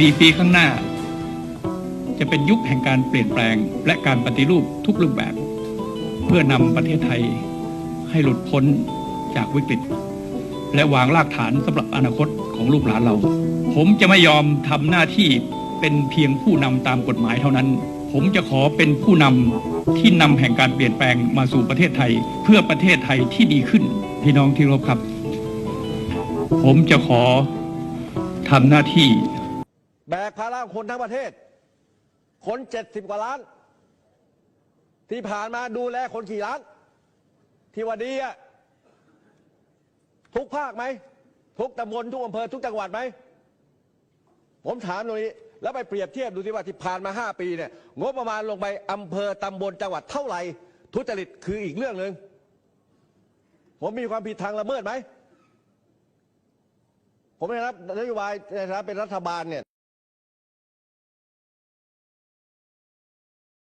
สี่ปีข้างหน้า จะเป็นยุคแห่งการเปลี่ยนแปลงและการปฏิรูปทุกรูปแบบ เพื่อนำประเทศไทยให้หลุดพ้นจากวิกฤต และวางรากฐานสำหรับอนาคตของลูกหลานเรา ผมจะไม่ยอมทำหน้าที่เป็นเพียงผู้นำตามกฎหมายเท่านั้น ผมจะขอเป็นผู้นำที่นำแห่งการเปลี่ยนแปลงมาสู่ประเทศไทย เพื่อประเทศไทยที่ดีขึ้นพี่น้องที่รบครับ ผมจะขอทำหน้าที่ แบกภาระของคนทั้งประเทศ คนเจ็ดสิบกว่าล้าน ที่ผ่านมาดูแลคนกี่ล้าน ที่ว่าดีอะทุกภาคไหม ทุกตำบลทุกอำเภอทุกจังหวัดไหม ผมถามตรงนี้ แล้วไปเปรียบเทียบดูสิว่าที่ผ่านมาห้าปีเนี่ยงบประมาณลงไปอำเภอตำบลจังหวัดเท่าไหร่ ทุจริตคืออีกเรื่องหนึ่งผมมีความผิดทางละเมิดไหมผมในฐานะนโยบายในฐานะเป็นรัฐบาลเนี่ย